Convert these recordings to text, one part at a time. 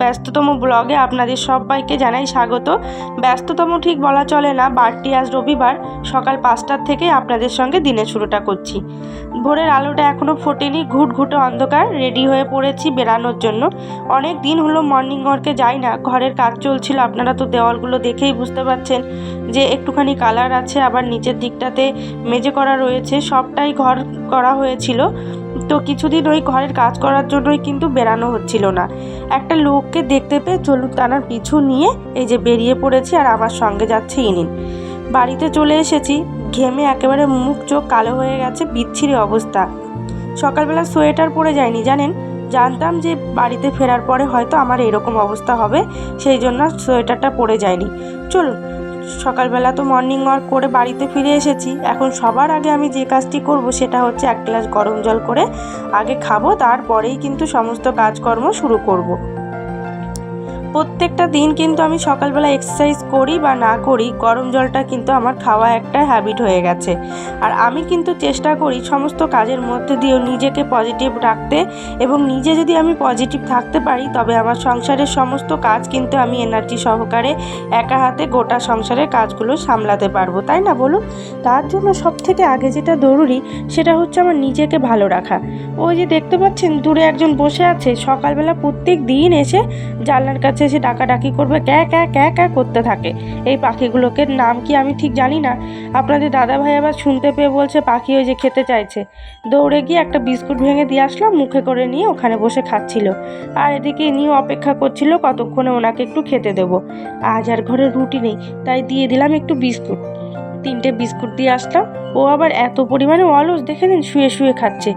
ব্যস্ততম ব্লগে আপনাদের সবাইকে জানাই স্বাগত। ব্যস্ততম ঠিক বলা চলে না বারটি আজ রবিবার, সকাল পাঁচটার থেকে আপনাদের সঙ্গে দিনের শুরুটা করছি। ভোরের আলোটা এখনও ফোটেনি ঘুট ঘুটে অন্ধকার, রেডি হয়ে পড়েছি বেরানোর জন্য। অনেক দিন হলো মর্নিং ওয়ার্কে যাই না, ঘরের কাজ চলছিল, আপনারা তো দেওয়ালগুলো দেখেই বুঝতে পারছেন যে একটুখানি কালার আছে, আবার নিচের দিকটাতে মেজে করা রয়েছে, সবটাই ঘর করা হয়েছিল। তো কিছুদিন ওই ঘরের কাজ করার জন্যই কিন্তু বেরানো হচ্ছিল না। একটা লোককে দেখতে পেয়ে চলুন তানার পিছু নিয়ে এই যে বেরিয়ে পড়েছি আর আমার সঙ্গে যাচ্ছে ইনিন। বাড়িতে চলে এসেছি, ঘেমে একেবারে মুখ চোখ কালো হয়ে গেছে, বিচ্ছিরি অবস্থা। সকালবেলা সোয়েটার পরে যায়নি জানেন? জানতাম যে বাড়িতে ফেরার পরে হয়তো আমার এরকম অবস্থা হবে, সেই জন্য সোয়েটারটা পরে যায়নি চলুন সকালবেলা তো মর্নিং ওয়াক করে বাড়িতে ফিরে এসেছি এখন সবার আগে আমি যে কাজটি করব সেটা হচ্ছে এক গ্লাস গরম জল করে আগে খাব, তারপরেই কিন্তু সমস্ত কাজকর্ম শুরু করব। প্রত্যেকটা দিন কিন্তু আমি সকালবেলা এক্সারসাইজ করি বা না করি, গরম জলটা কিন্তু আমার খাওয়া একটা হ্যাবিট হয়ে গেছে। আর আমি কিন্তু চেষ্টা করি সমস্ত কাজের মধ্যে দিয়েও নিজেকে পজিটিভ রাখতে এবং নিজে যদি আমি পজিটিভ থাকতে পারি, তবে আমার সংসারের সমস্ত কাজ কিন্তু আমি এনার্জি সহকারে একা হাতে গোটা সংসারের কাজগুলো সামলাতে পারব, তাই না বলুন? তার জন্য সব থেকে আগে যেটা জরুরি, সেটা হচ্ছে আমার নিজেকে ভালো রাখা। ওই যে দেখতে পাচ্ছেন, দূরে একজন বসে আছে, সকালবেলা প্রত্যেক দিন এসে জানলার কাছে এসে ডাকাডাকি করবে, ক্যা ক্যা ক্যা ক্যা করতে থাকে। এই পাখিগুলোকে নাম কি আমি ঠিক জানি না। আপনাদের দাদা ভাই আবার শুনতে পেয়ে বলছে পাখি ওই যে খেতে চাইছে। দৌড়ে গিয়ে একটা বিস্কুট ভেঙে দিয়ে আসলাম, মুখে করে নিয়ে ওখানে বসে খাচ্ছিল। আর এদিকে নিয়ে অপেক্ষা করছিল, কতক্ষণে ওনাকে একটু খেতে দেবো। আজ আর ঘরে রুটি নেই, তাই দিয়ে দিলাম একটু বিস্কুট। তিনটে বিস্কুট দিয়ে আসলাম। ও আবার এত পরিমাণে অলস, দেখে নিন, শুয়ে শুয়ে খাচ্ছে।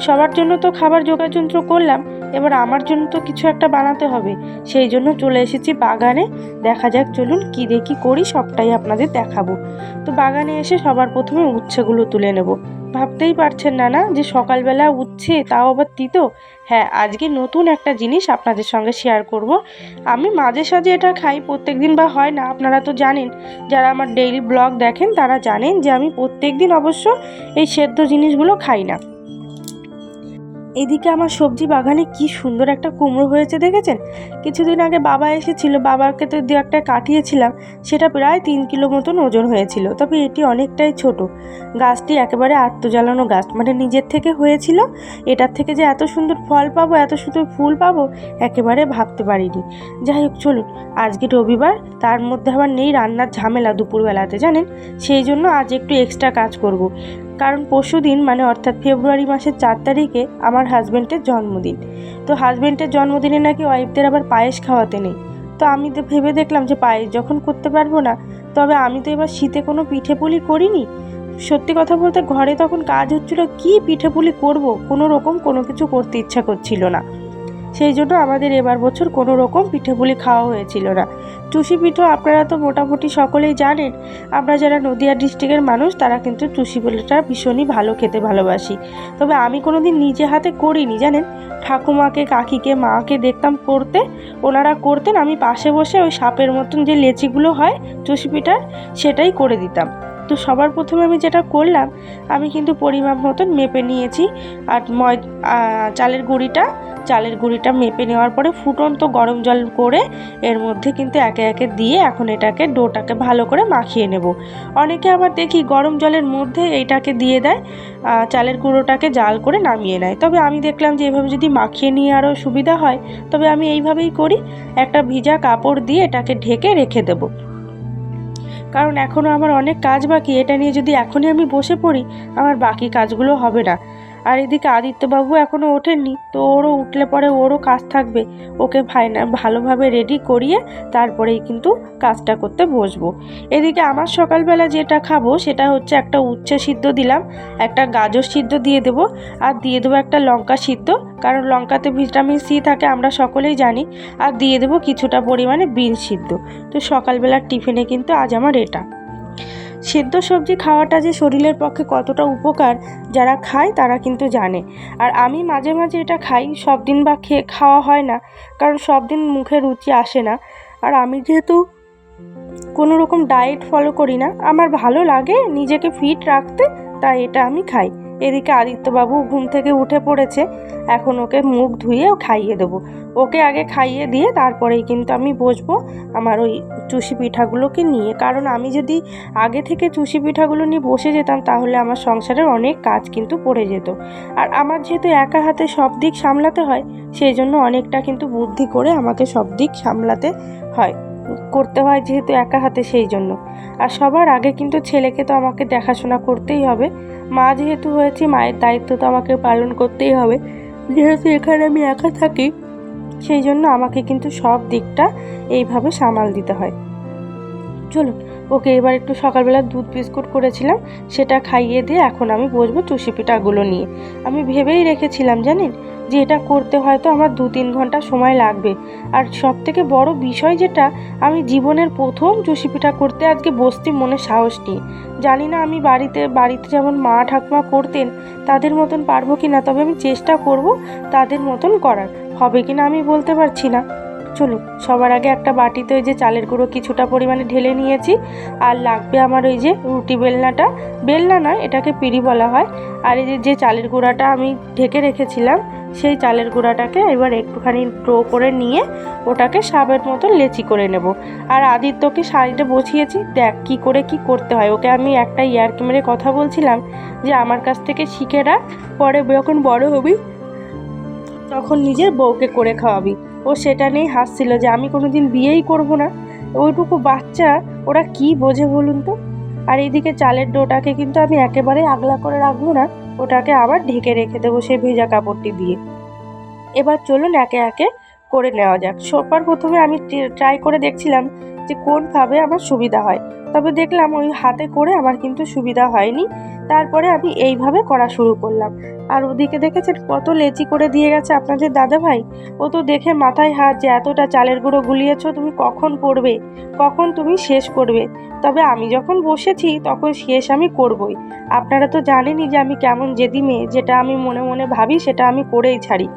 সবার জন্য তো খাবার যোগাযন্ত্র করলাম, এবার আমার জন্য তো কিছু একটা বানাতে হবে। সেই জন্য চলে এসেছি বাগানে। দেখা যাক, চলুন, কি দেখি করি, সবটাই আপনাদের দেখাবো। তো বাগানে এসে সবার প্রথমে উচ্ছেগুলো তুলে নেব। ভাবতেই পারছেন না না যে সকালবেলা উঠছে, তাও আবার তিতো। হ্যাঁ আজকে নতুন একটা জিনিস আপনাদের সঙ্গে শেয়ার করব। আমি মাঝে সাঝে এটা খাই প্রত্যেক দিন বা হয় না, আপনারা তো জানেন। যারা আমার ডেইলি ব্লগ দেখেন, তারা জানেন যে আমি প্রত্যেক দিন অবশ্য এই সেদ্ধ জিনিসগুলো খাই না। এদিকে আমার সবজি বাগানে কি সুন্দর একটা কুমড়ো হয়েছে দেখেছেন? কিছুদিন আগে বাবা এসেছিল, বাবাকে তো দু একটা কাটিয়েছিলাম, সেটা প্রায় তিন কিলো মতন ওজন হয়েছিল, তবে এটি অনেকটাই ছোট। গাছটি একেবারে আত্মজ্বালানো গাছ মানে নিজের থেকে হয়েছিল, এটার থেকে যে এত সুন্দর ফল পাবো, এত সুন্দর ফুল পাবো, একেবারে ভাবতে পারিনি। যাই হোক, চলুন, আজকে রবিবার, তার মধ্যে আবার নেই রান্নার ঝামেলা দুপুরবেলাতে, জানেন? সেই জন্য আজ একটু এক্সট্রা কাজ করব। কারণ পরশু দিন মানে অর্থাৎ ফেব্রুয়ারি মাসের চার তারিখে আমার হাজব্যান্ডের জন্মদিন। তো হাজব্যান্ডের জন্মদিনে নাকি ওয়াইফদের আবার পায়েস খাওয়াতে নেই। তো আমি তো ভেবে দেখলাম যে পায়েস যখন করতে পারব না, তবে আমি তো এবার শীতে কোনো পিঠে পুলি করিনি। সত্যি কথা বলতে ঘরে তখন কাজ হচ্ছিল, কি পিঠে পুলি করব? কোনো রকম কোনো কিছু করতে ইচ্ছা করছিল না। সেই জন্য আমাদের এবার বছর কোনো রকম পিঠে পুলি খাওয়া হয়েছিল না। টুসি পিঠো আপনারা তো মোটামুটি সকলেই জানেন, আমরা যারা নদিয়া ডিস্ট্রিক্টের মানুষ, তারা কিন্তু টুসি পিঠেটা ভীষণই ভালো খেতে ভালোবাসি। তবে আমি কোনো দিন নিজে হাতে করিনি, জানেন? ঠাকুমাকে, কাকিকে, মাকে দেখতাম করতে, ওনারা করতেন, আমি পাশে বসে ওই সাপের মতন যে লেচিগুলো হয় টুসি পিঠার, সেটাই করে দিতাম। তো সবার প্রথমে আমি যেটা করলাম, আমি কিন্তু পরিমাপ মতন মেপে নিয়েছি। আর ময় চালের গুঁড়িটা চালের গুঁড়িটা মেপে নেওয়ার পরে ফুটন্ত গরম জল করে এর মধ্যে কিন্তু একে একে দিয়ে এখন এটাকে ডোটাকে ভালো করে মাখিয়ে নেব। অনেকে আবার দেখি গরম জলের মধ্যে এইটাকে দিয়ে দেয় চালের গুঁড়োটাকে জাল করে নামিয়ে নেয়। তবে আমি দেখলাম যে এভাবে যদি মাখিয়ে নিয়ে আরও সুবিধা হয়, তবে আমি এইভাবেই করি, একটা ভিজা কাপড় দিয়ে এটাকে ঢেকে রেখে দেবো। কারণ এখনও আমার অনেক কাজ বাকি, এটা নিয়ে যদি এখনই আমি বসে পড়ি, আমার বাকি কাজগুলো হবে না। আর এদিকে আদিত্যবাবু এখনও ওঠেননি। তো ওরও উঠলে পরে ওরও কাজ থাকবে। ওকে ফাইনা ভালোভাবে রেডি করিয়ে তারপরেই কিন্তু কাজটা করতে বসবো। এদিকে আমার সকালবেলা যেটা খাব সেটা হচ্ছে একটা উচ্ছে সিদ্ধ দিলাম, একটা গাজর সিদ্ধ দিয়ে দেবো, আর দিয়ে দেবো একটা লঙ্কা সিদ্ধ। কারণ লঙ্কাতে ভিটামিন সি থাকে, আমরা সকলেই জানি। আর দিয়ে দেবো কিছুটা পরিমাণে বিন সিদ্ধ। তো সকালবেলার টিফিনে কিন্তু আজ আমার এটা। সেদ্ধ সবজি খাওয়াটা যে শরীরের পক্ষে কতটা উপকার যারা খায় তারা কিন্তু জানে। আর আমি মাঝে মাঝে এটা খাই, সব দিন বা খেয়ে খাওয়া হয় না, কারণ সব দিন মুখে রুচি আসে না। আর আমি যেহেতু কোনো রকম ডায়েট ফলো করি না, আমার ভালো লাগে নিজেকে ফিট রাখতে, তাই এটা আমি খাই। এদিকে আদিত্যবাবু ঘুম থেকে উঠে পড়েছে। এখন ওকে মুখ ধুয়ে খাইয়ে দেবো। ওকে আগে খাইয়ে দিয়ে তারপরেই কিন্তু আমি বসবো আমার ওই চুষি পিঠাগুলোকে নিয়ে। কারণ আমি যদি আগে থেকে চুষি পিঠাগুলো নিয়ে বসে যেতাম তাহলে আমার সংসারের অনেক কাজ কিন্তু পড়ে যেত। আর আমার যেহেতু একা হাতে সব দিক সামলাতে হয়, সেই জন্য অনেকটা কিন্তু বুদ্ধি করে আমাকে সব দিক সামলাতে হয়। করতে হয় যেহেতু একা হাতে সেই জন্য। আর সবার আগে কিন্তু ছেলেকে তো আমাকে দেখাশোনা করতেই হবে। মা যেহেতু হয়েছি, মায়ের দায়িত্ব তো আমাকে পালন করতেই হবে। যেহেতু এখানে আমি একা থাকি, সেই জন্য আমাকে কিন্তু সব দিকটা এইভাবে সামাল দিতে হয়। চলুন, ওকে এবার একটু সকালবেলা দুধ বিস্কুট করেছিলাম, সেটা খাইয়ে দিয়ে এখন আমি বসবো চুষি পিঠাগুলো নিয়ে। আমি ভেবেই রেখেছিলাম, জানেন? যে এটা করতে হয়তো আমার দু তিন ঘণ্টা সময় লাগবে। আর সব থেকে বড় বিষয় যেটা, আমি জীবনের প্রথম চুষি পিঠা করতে আজকে বসতি মনে সাহস নিয়ে জানি না আমি বাড়িতে বাড়িতে যেমন মা ঠাকুমা করতেন, তাদের মতন পারব কি না তবে আমি চেষ্টা করব তাদের মতন করার। হবে কি না আমি বলতে পারছি না। চলুন, সবার আগে একটা বাটিতে ওই যে চালের গুঁড়ো কিছুটা পরিমাণে ঢেলে নিয়েছি। আর লাগবে আমার ওই যে রুটি বেলনাটা। বেলনা নয়, এটাকে পিড়ি বলা হয়। আর এই যে চালের গুঁড়াটা আমি ঢেকে রেখেছিলাম, সেই চালের গুঁড়াটাকে এবার একটুখানি ড্রো করে নিয়ে ওটাকে সাবের মতো লেচি করে নেব। আর আদিত্যকে সাইডে বসিয়েছি, দেখ কি করে কি করতে হয়। ওকে আমি একটা ইয়ারকি মেরে কথা বলছিলাম যে, আমার কাছ থেকে শিখে রাখ, পরে যখন বড় হবি, তখন নিজের বউকে করে খাওয়াবি। ও সেটা নিয়েই হাসছিল যে আমি কোনো দিন বিয়েই করব না। ওইটুকু বাচ্চা, ওরা কি বোঝে বলুন তো? আর এইদিকে চালের ডোটাকে কিন্তু আমি একেবারে আগলা করে রাখব না, ওটাকে আবার ঢেকে রেখে দেবো সেই ভেজা কাপড়টি দিয়ে। এবার চলুন একে একে করে নেওয়া যাক। সোপার প্রথমে আমি ট্রাই করে দেখছিলাম যে কোনভাবে আমার সুবিধা হয়। তবে দেখলাম ওই হাতে করে আমার কিন্তু সুবিধা হয়নি। তারপরে আমি এইভাবে করা শুরু করলাম। আর ওদিকে দেখেছেন কত লেচি করে দিয়ে গেছে আপনাদের দাদা ভাই ও তো দেখে মাথায় হাত যে এতটা চালের গুঁড়ো গুলিয়েছ তুমি কখন পড়বে কখন তুমি শেষ করবে? তবে আমি যখন বসেছি তখন শেষ আমি করবই। আপনারা তো জানেনই যে আমি কেমন জেদি মেয়ে, যেটা আমি মনে মনে ভাবি সেটা আমি করেই ছাড়ি।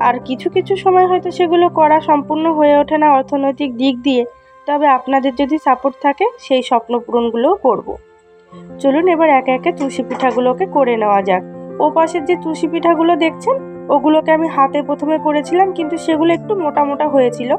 আর কিছু কিছু সময় হয়তো সেগুলো করা সম্পূর্ণ হয়ে ওঠে না অর্থনৈতিক দিক দিয়ে। তবে আপনাদের যদি সাপোর্ট থাকে, সেই স্বপ্ন পূরণগুলোও করব। চলুন এবার একে একে তুলসী পিঠাগুলোকে করে নেওয়া যাক। ও পাশের যে তুলসী পিঠাগুলো দেখছেন, ওগুলোকে আমি হাতে প্রথমে করেছিলাম, কিন্তু সেগুলো একটু মোটা মোটা হয়েছিল।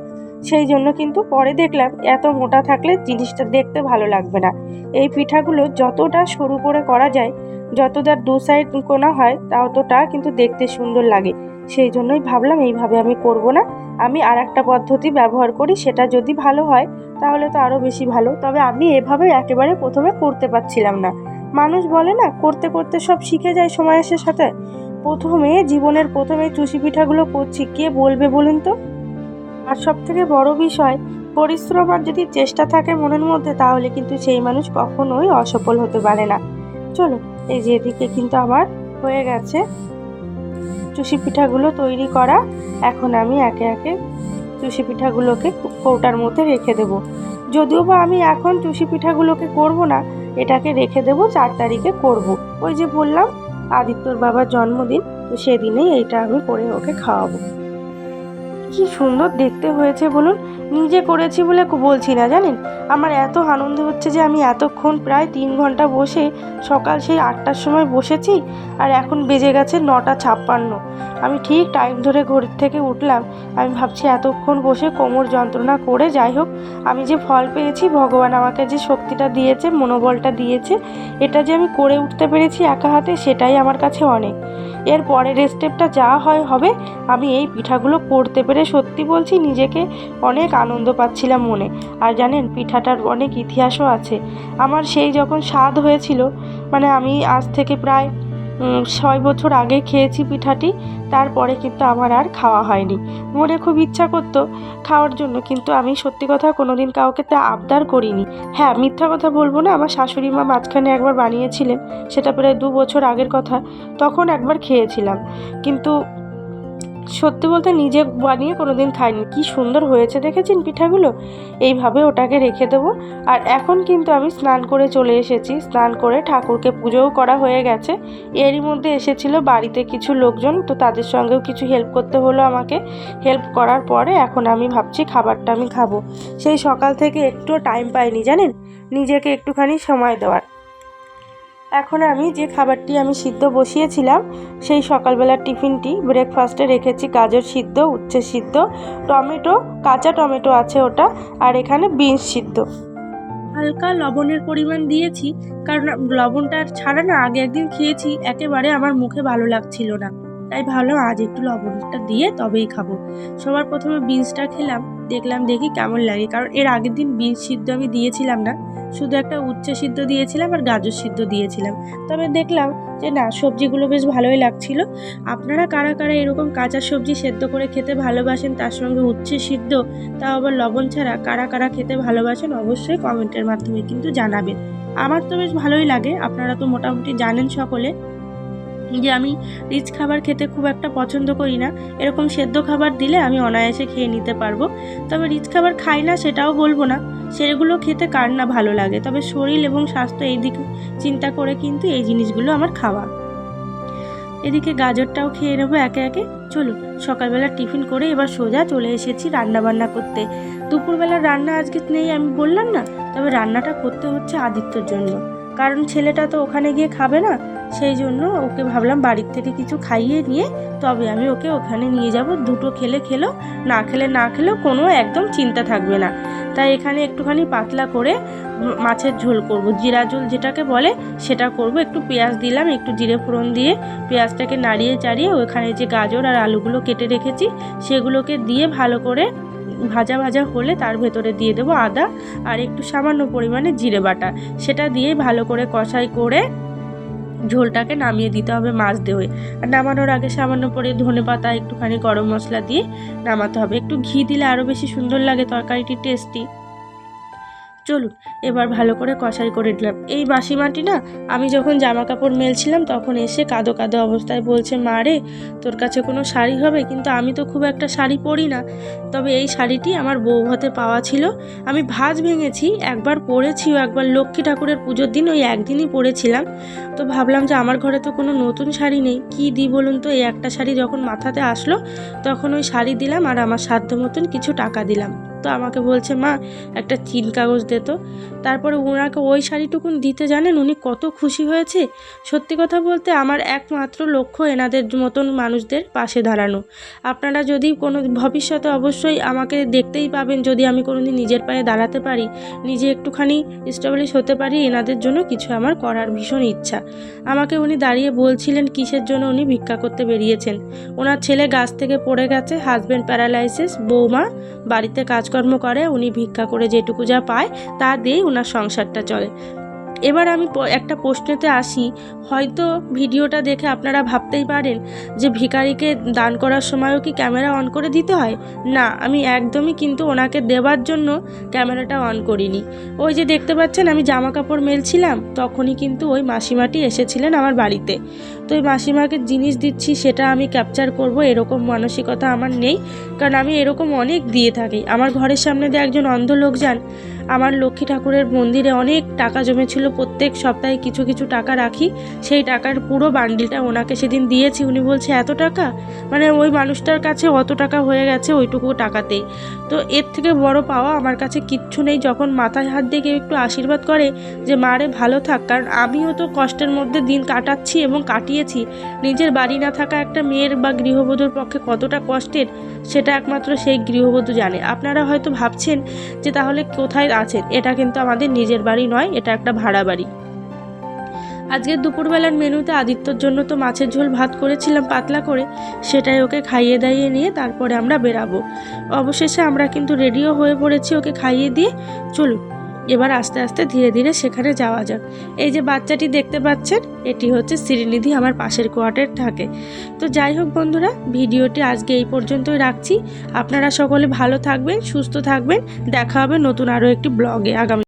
সেই জন্য কিন্তু পরে দেখলাম, এত মোটা থাকলে জিনিসটা দেখতে ভালো লাগবে না। এই পিঠাগুলো যতটা সরু করে করা যায়, যতটা দু সাইড কোনা হয়, ততটা কিন্তু দেখতে সুন্দর লাগে। সেই জন্যই ভাবলাম এইভাবে আমি করব না। আমি আর একটা পদ্ধতি ব্যবহার করি, সেটা যদি ভালো হয়, তাহলে তো আরও বেশি ভালো। তবে আমি এভাবে একেবারে প্রথমে করতে পারছিলাম না। মানুষ বলে না, করতে করতে সব শিখে যায় সময়ের সাথে। প্রথমে, জীবনের প্রথমে চুষি পিঠাগুলো করছি, কে বলবে বলুন তো? আর সব থেকে বড় বিষয়, পরিশ্রম আর যদি চেষ্টা থাকে মনের মধ্যে, তাহলে কিন্তু সেই মানুষ কখনোই অসফল হতে পারে না। চলো এই যে এদিকে কিন্তু আমার হয়ে গেছে। চুষি পিঠাগুলো তৈরি করা। এখন আমি একে একে চুষি পিঠাগুলোকে কৌটার মধ্যে রেখে দেব। যদিও বা আমি এখন চুষি পিঠাগুলোকে করব না, এটাকে রেখে দেব, চার তারিখে করব। ওই যে বললাম, আদিত্যর বাবার জন্মদিন, তো সেদিনেই এইটা আমি করে ওকে খাওয়াবো। কি সুন্দর দেখতে হয়েছে বলুন। নিজে করেছি বলে বলছি না, জানেন? আমার এত আনন্দ হচ্ছে যে আমি এতক্ষণ প্রায় তিন ঘণ্টা বসে সকাল সেই আটটার সময় বসেছি আর এখন বেজে গেছে নটা ছাপ্পান্ন। আমি ঠিক টাইম ধরে ঘড়ির থেকে উঠলাম। আমি ভাবছি এতক্ষণ বসে কোমর যন্ত্রণা করে যাই হোক, আমি যে ফল পেয়েছি, ভগবান আমাকে যে শক্তিটা দিয়েছে, মনোবলটা দিয়েছে, এটা যে আমি করে উঠতে পেরেছি একা হাতে, সেটাই আমার কাছে অনেক। এর পরের স্টেপটা যা হয় হবে, আমি এই পিঠাগুলো করতে পেরে সত্যি বলছি নিজেকে অনেক আনন্দ পাচ্ছিলাম মনে। আর জানেন, পিঠাটার অনেক ইতিহাসও আছে। আমার সেই যখন স্বাদ হয়েছিল মানে আমি আজ থেকে প্রায় ছয় বছর আগে খেয়েছি পিঠাটি, তারপরে কিন্তু আমার আর খাওয়া হয়নি। মনে খুব ইচ্ছা করতো খাওয়ার জন্য, কিন্তু আমি সত্যি কথা কোনো দিন কাউকে তা আবদার করিনি। হ্যাঁ মিথ্যা কথা বলব না, আমার শাশুড়ি মা মাঝখানে একবার বানিয়েছিলেন, সেটা প্রায় দু বছর আগের কথা, তখন একবার খেয়েছিলাম। কিন্তু সত্যি বলতে নিজে বানিয়ে কোনো দিন খাইনি। কী সুন্দর হয়েছে দেখেছেন পিঠাগুলো? এইভাবে ওটাকে রেখে দেবো। আর এখন কিন্তু আমি স্নান করে চলে এসেছি। স্নান করে ঠাকুরকে পুজোও করা হয়ে গেছে। এরই মধ্যে এসেছিল বাড়িতে কিছু লোকজন, তো তাদের সঙ্গেও কিছু হেল্প করতে হলো আমাকে। হেল্প করার পরে এখন আমি ভাবছি খাবারটা আমি খাব। সেই সকাল থেকে একটুও টাইম পাইনি, জানেন? নিজেকে একটুখানি সময় দেওয়ার। এখন আমি যে খাবারটি আমি সিদ্ধ বসিয়েছিলাম, সেই সকালবেলার টিফিনটি ব্রেকফাস্টে রেখেছি গাজর সিদ্ধ, উচ্ছে সিদ্ধ, টমেটো, কাঁচা টমেটো আছে ওটা, আর এখানে বিনস সিদ্ধ। হালকা লবণের পরিমাণ দিয়েছি, কারণ লবণটা ছাড়া না, আগে একদিন খেয়েছি, একেবারে আমার মুখে ভালো লাগছিল না। তাই ভাবলাম আজ একটু লবণটা দিয়ে তবেই খাব। সবার প্রথমে বিনসটা খেলাম, দেখলাম দেখি কেমন লাগে, কারণ এর আগের দিন বিনস সিদ্ধ আমি দিয়েছিলাম না। শুধু একটা উচ্ছে সিদ্ধ দিয়েছিলাম আর গাজর সিদ্ধ দিয়েছিলাম। তবে দেখলাম যে না, সবজিগুলো বেশ ভালোই লাগছিল। আপনারা কারা কারা এরকম কাঁচা সবজি সেদ্ধ করে খেতে ভালোবাসেন, তার সঙ্গে উচ্ছে সিদ্ধ তাও আবার লবণ ছাড়া কারা কারা খেতে ভালোবাসেন অবশ্যই কমেন্টের মাধ্যমে কিন্তু জানাবেন। আমার তো বেশ ভালোই লাগে, আপনারা তো মোটামুটি জানেন সকলে। যে আমি রিচ খাবার খেতে খুব একটা পছন্দ করি না, এরকম সেদ্ধ খাবার দিলে আমি অনায়াসে খেয়ে নিতে পারব। তবে রিচ খাবার খাই না সেটাও বলব না। সেগুলো খেতে কার না ভালো লাগে, তবে শরীর এবং স্বাস্থ্য এই দিকে চিন্তা করে কিন্তু এই জিনিসগুলো আমার খাওয়া। এদিকে গাজরটাও খেয়ে নেব একে একে। চলুন, সকালবেলা টিফিন করে এবার সোজা চলে এসেছি রান্না বান্না করতে। দুপুরবেলা রান্না আজকে নেই আমি বললাম না, তবে রান্নাটা করতে হচ্ছে আদিত্যর জন্য। কারণ ছেলেটা তো ওখানে গিয়ে খাবে না, সেই জন্য ওকে ভাবলাম বাড়ির থেকে কিছু খাইয়ে নিয়ে তবে আমি ওকে ওখানে নিয়ে যাব, দুটো খেলে খেলো, না খেলে না খেলেও কোনো একদম চিন্তা থাকবে না। তাই এখানে একটুখানি পাতলা করে মাছের ঝোল করব, জিরা ঝোল যেটাকে বলে সেটা করব, একটু পেঁয়াজ দিলাম, একটু জিরে ফোড়ন দিয়ে পেঁয়াজটাকে নাড়িয়ে চাড়িয়ে ওখানে যে গাজর আর আলুগুলো কেটে রেখেছি, সেগুলোকে দিয়ে ভালো করে ভাজা ভাজা হলে তার ভেতরে দিয়ে দেবো আদা আর একটু সামান্য পরিমাণে জিরে বাটা। সেটা দিয়ে ভালো করে কষাই করে ঝোলটাকে নামিয়ে দিতে হবে মাছ দিয়ে। আর নামানোর আগে সামান্য পরে ধনে পাতা, একটুখানি গরম মশলা দিয়ে নামাতে হবে। একটু ঘি দিলে আরও বেশি সুন্দর লাগে, তরকারিটি টেস্টি চলুন এবার ভালো করে কষাই করে দিলাম এই বাসি মাটি না, আমি যখন জামা কাপড় মেলছিলাম, তখন এসে কাদো কাদো অবস্থায় বলছে, মা রে, তোর কাছে কোনো শাড়ি হবে? কিন্তু আমি তো খুব একটা শাড়ি পরি না। তবে এই শাড়িটি আমার বউ হাতে পাওয়া ছিল। আমি ভাজ ভেঙেছি, একবার পরেছিও, একবার লক্ষ্মী ঠাকুরের পুজোর দিন ওই একদিনই পরেছিলাম। তো ভাবলাম যে আমার ঘরে তো কোনো নতুন শাড়ি নেই। কি দিই বলুন তো, এই একটা শাড়ি যখন মাথাতে আসলো, তখন ওই শাড়ি দিলাম আর আমার সাধ্য মতন কিছু টাকা দিলাম। তো আমাকে বলছে, মা, একটা চিন কাগজ দে তো। তারপরে ওনাকে ওই শাড়িটুকুন দিতে জানেন, উনি কত খুশি হয়েছে। সত্যি কথা বলতে আমার একমাত্র লক্ষ্য এনাদের মতন মানুষদের পাশে দাঁড়ানো। আপনারা যদি কোনো, ভবিষ্যতে অবশ্যই আমাকে দেখতেই পাবেন, যদি আমি কোনো দিন নিজের পায়ে দাঁড়াতে পারি, নিজে একটুখানি স্টাবলিশ হতে পারি, এনাদের জন্য কিছু আমার করার ভীষণ ইচ্ছা। আমাকে উনি দাঁড়িয়ে বলছিলেন, কিসের জন্য উনি ভিক্ষা করতে বেরিয়েছেন। ওনার ছেলে গাছ থেকে পড়ে গেছে হাজব্যান্ড প্যারালাইসিস বৌমা বাড়িতে কাজকর্ম করে উনি ভিক্ষা করে যেটুকু যা পায় তা দিয়েই ওনার সংসারটা চলে। এবার আমি একটা প্রশ্নেতে আসি। হয়তো ভিডিওটা দেখে আপনারা ভাবতেই পারেন যে ভিখারিকে দান করার সময়ও কি ক্যামেরা অন করে দিতে হয়? না, আমি একদমই কিন্তু ওনাকে দেওয়ার জন্য ক্যামেরাটা অন করিনি। ওই যে দেখতে পাচ্ছেন, আমি জামা কাপড় মেলছিলাম, তখনই কিন্তু ওই মাসিমাটি এসেছিলেন আমার বাড়িতে। তো ওই মাসিমাকে জিনিস দিচ্ছি, সেটা আমি ক্যাপচার করব, এরকম মানসিকতা আমার নেই। কারণ আমি এরকম অনেক দিয়ে থাকি। আমার ঘরের সামনে দিয়ে একজন অন্ধ লোক যান, আমার লক্ষ্মী ঠাকুরের মন্দিরে অনেক টাকা জমেছিল প্রত্যেক সপ্তাহে কিছু কিছু টাকা রাখি, সেই টাকার পুরো বান্ডিলটা ওনাকে সেদিন দিয়েছি। উনি বলছে, এত টাকা? মানে ওই মানুষটার কাছে অত টাকা হয়ে গেছে ওইটুকু টাকাতেই। তো এর থেকে বড় পাওয়া আমার কাছে কিচ্ছু নেই। যখন মাথায় হাত দিয়ে কেউ একটু আশীর্বাদ করে যে মারে ভালো থাক। কারণ আমিও তো কষ্টের মধ্যে দিন কাটাচ্ছি এবং কাটিয়েছি। নিজের বাড়ি না থাকা একটা মেয়ের বা গৃহবধূর পক্ষে কতটা কষ্টের, সেটা একমাত্র সেই গৃহবধূ জানে। আপনারা হয়তো ভাবছেন যে, তাহলে কোথায় আছেন? এটা কিন্তু আমাদের নিজের বাড়ি নয়, এটা একটা ভাড়া। বাড়ি। আজকের দুপুরবেলার মেনুতে আদিত্যর জন্য তো মাছের ঝোল ভাত করেছিলাম পাতলা করে, সেটাই ওকে খাইয়ে দাইয়ে নিয়ে তারপরে আমরা বেরাবো। অবশেষে আমরা কিন্তু রেডিও হয়ে পড়েছি ওকে খাইয়ে দিয়ে। চলুন, এবার আস্তে আস্তে ধীরে ধীরে সেখানে যাওয়া যাক। এই যে বাচ্চাটি দেখতে পাচ্ছেন, এটি হচ্ছে শ্রীনিধি আমার পাশের কোয়ার্টার থাকে। তো যাই হোক বন্ধুরা, ভিডিওটি আজকে এই পর্যন্তই রাখছি। আপনারা সকলে ভালো থাকবেন, সুস্থ থাকবেন। দেখা হবে নতুন আরও একটি ব্লগে আগামী